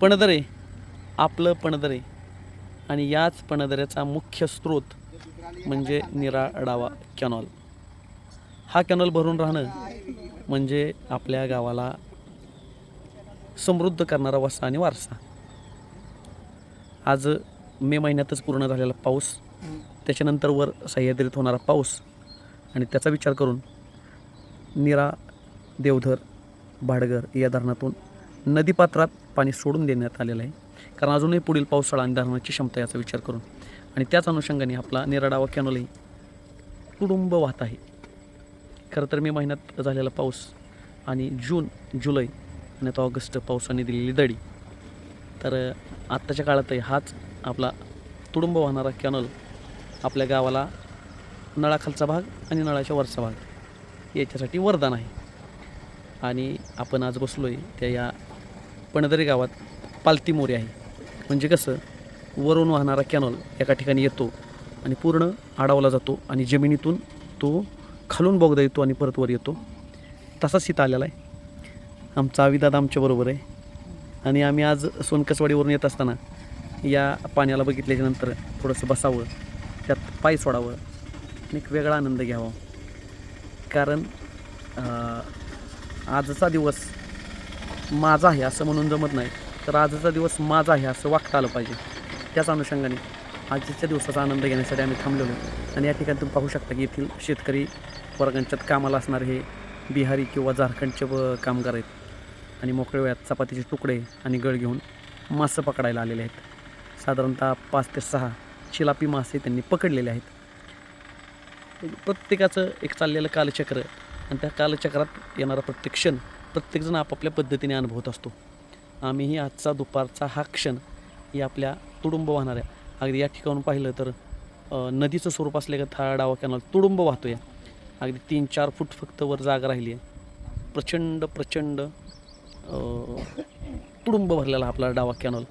पणदरे आपलं पणदरे आणि याच पणदऱ्याचा मुख्य स्रोत म्हणजे निराडावा कॅनॉल. हा कॅनॉल भरून राहणं म्हणजे आपल्या गावाला समृद्ध करणारा वसा आणि वारसा. आज मे महिन्यातच पूर्ण झालेला पाऊस त्याच्यानंतर वर सह्याद्रीत होणारा पाऊस आणि त्याचा विचार करून निरा देवधर भाडगर या धरणातून नदीपात्रात पाणी सोडून देण्यात आलेलं आहे. कारण अजूनही पुढील पावसाळा आणि धरणाची क्षमता याचा विचार करून. आणि त्याच अनुषंगाने आपला निराडावा कॅनलही तुडुंब वाहत आहे. खरं तर मे महिन्यात झालेला पाऊस आणि जून जुलै आणि आता ऑगस्ट पावसाने दिलेली दडी. तर आत्ताच्या काळातही हाच आपला तुडुंब वाहणारा कॅनल आपल्या गावाला नळाखालचा भाग आणि नळाच्या वरचा भाग याच्यासाठी वरदान आहे. आणि आपण आज बसलो आहे त्या या पणदरी गावात पालती मोरी आहे. म्हणजे कसं वरून वाहणारा कॅनॉल एका ठिकाणी येतो आणि पूर्ण आडावला जातो आणि जमिनीतून तो खालून बोगदा येतो आणि परत वर येतो. तसाच इथं आलेला आहे. आमचा आविदादा आमच्याबरोबर आहे. आणि आम्ही आज सोनकसवाडीवरून येत असताना या पाण्याला बघितल्याच्यानंतर थोडंसं बसावं त्यात पाय सोडावं आणि एक वेगळा आनंद घ्यावा. कारण आजचा दिवस माझा आहे असं म्हणून जमत नाही. तर आजचा दिवस माझा आहे असं वागता आलं पाहिजे. त्याच अनुषंगाने आजच्या दिवसाचा आनंद घेण्यासाठी आम्ही थांबलेलो आणि या ठिकाणी तुम्ही पाहू शकता की येथील शेतकरी वर्गांच्यात कामाला असणारे हे बिहारी किंवा झारखंडचे कामगार आहेत. आणि मोकळ्या वेळात चपातीचे तुकडे आणि गळ घेऊन मासे पकडायला आलेले आहेत. साधारणतः पाच ते सहा चिलापी मासे त्यांनी पकडलेले आहेत. प्रत्येकाचं एक चाललेलं कालचक्र आणि त्या कालचक्रात येणारा प्रत्येक क्षण प्रत्येकजण आपापल्या पद्धतीने अनुभवत असतो. आम्हीही आजचा दुपारचा हा क्षण ही आपल्या तुडुंब वाहणाऱ्या अगदी या ठिकाणून पाहिलं तर नदीचं स्वरूप असले का था डावा कॅनॉल तुडुंब वाहतो या अगदी तीन चार फूट फक्त वर जागा राहिली आहे. प्रचंड प्रचंड तुडुंब भरलेला आपला डावा कॅनॉल.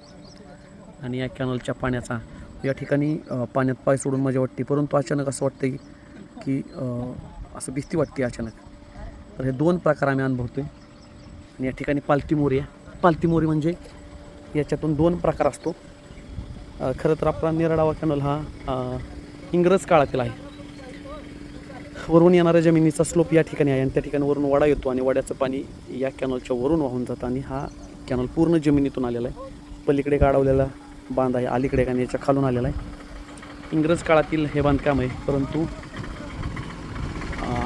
आणि या कॅनॉलच्या पाण्याचा या ठिकाणी पाण्यात पाय सोडून मजा वाटते. परंतु अचानक असं वाटतं की की असं भीती वाटते अचानक. तर हे दोन प्रकार आम्ही अनुभवतो आहे आणि या ठिकाणी पालती मोरी आहे. पालती मोरी म्हणजे याच्यातून दोन प्रकार असतो. खरं तर आपला निरडावा कॅनल हा इंग्रज काळातील आहे. वरून येणाऱ्या जमिनीचा स्लोप या ठिकाणी आहे आणि त्या ठिकाणी वरून वडा येतो आणि वड्याचं पाणी या कॅनलच्या वरून वाहून जातं आणि हा कॅनल पूर्ण जमिनीतून आलेला आहे. पलीकडे गाडवलेला बांध आहे अलीकडे आणि याच्या खालून आलेला आहे. इंग्रज काळातील हे बांधकाम आहे परंतु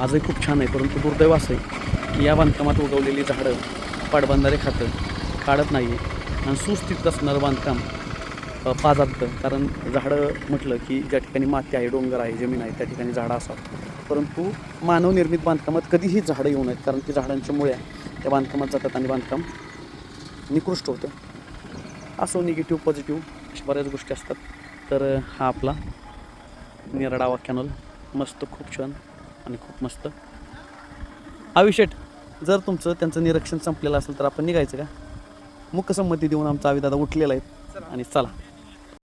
आजही खूप छान आहे परंतु दुर्दैव असं आहे की या बांधकामात उगवलेली झाडं पाटबंधारे खातं. काढत नाही आहे आणि सुस्थितीत असणारं बांधकाम पाजातं कारण झाडं म्हटलं की ज्या ठिकाणी माती आहे डोंगर आहे जमीन आहे त्या ठिकाणी झाडं असावं. परंतु मानवनिर्मित बांधकामात कधीही झाडं येऊ नयेत. कारण की झाडांच्या मुळ्या त्या बांधकामात जातात आणि बांधकाम निकृष्ट होतं. असो निगेटिव्ह पॉझिटिव्ह अशा बऱ्याच गोष्टी असतात. तर हा आपला निरडावा कॅनल मस्त खूप छान आणि खूप मस्त. अविशेट जर तुमचं त्यांचं निरीक्षण संपलेलं असेल तर आपण निघायचं का? मुकसंमती देऊन आमचा आविदादा उठलेला आहे. आणि चला.